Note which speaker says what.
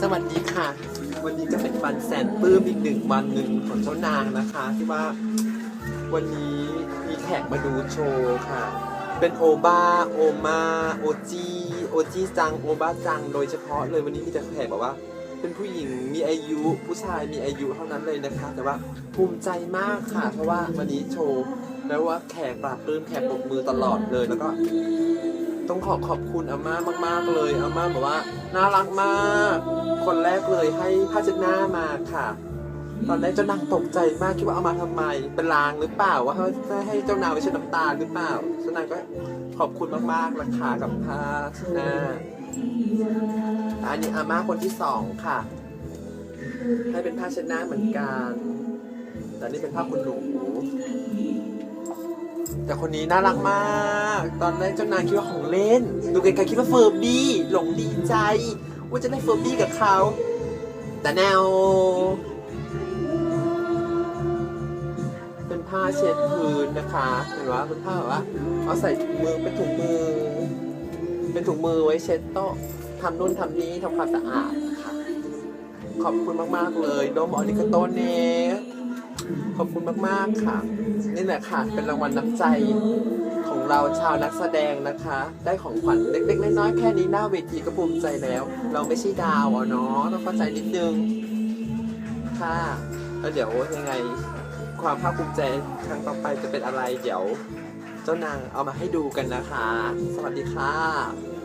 Speaker 1: สวัสดีค่ะ วันนี้ก็เป็นวันแสนปลื้มอีกหนึ่งวันหนึ่งของเจ้านางนะคะ ที่ว่าวันนี้มีแขกมาดูโชว์ค่ะ เป็นโอบาโอมาโอจีโอจีจังโอบาจังโดยเฉพาะเลยวันนี้มีแต่แขกบอกว่า เป็นผู้หญิงมีอายุผู้ชายมีอายุเท่านั้นเลยนะคะ แต่ว่าภูมิใจมากค่ะ เพราะว่าวันนี้โชว์แล้วว่าแขกปราบปลื้มแขกปรบมือตลอดเลยแล้วก็ ต้องขอขอบคุณอาม่ามาก ๆ เลยอาม่าบอกว่าน่ารักมาก คนแรกเลยให้ผ้าเช็ดหน้ามาค่ะ ตอนแรกเจ้านางตกใจมากคิดว่าเอามาทำไมเป็นลางหรือเปล่าว่าให้ให้เจ้านางไปเช็ดน้ำตาหรือเปล่าเจ้านางก็ขอบคุณมากๆนะคะกับผ้าเช็ดหน้าอันนี้อาม่าคนที่สองค่ะ ให้เป็นผ้าเช็ดหน้าเหมือนกันแต่นี่เป็นผ้าคุณหนูแต่คนนี้น่ารักมาก ตอนแรกเจ้านายคิดว่าของเล่น ดูไกลๆคิดว่าเฟอร์บี้หลงดีใจ ว่าจะได้เฟอร์บี้กับเขา แต่แนว เป็นผ้าเช็ดพื้นนะคะเห็นว่าเป็นผ้าแบบว่าเอาใส่ถุงมือเป็นถุงมือ เป็นถุงมือไว้เช็ดโต๊ะทำนู่นทำนี้ทำความสะอาดค่ะขอบคุณมากๆเลยโดมอริกาโตเนขอบคุณมากๆค่ะ นี่แหละค่ะ เป็นรางวัลน้ำใจ เราชาวนักแสดงนะคะ ได้ของขวัญเล็ก ๆ น้อยๆแค่นี้หน้าเวทีก็ภูมิใจแล้ว เราไม่ใช่ดาวอะเนาะต้องเข้าใจนิดนึงค่ะแล้วเดี๋ยวยังไงความภาคภูมิใจครั้งต่อไปจะเป็นอะไรเดี๋ยว เจ้านางเอามาให้ดูกันนะคะ สวัสดีค่ะ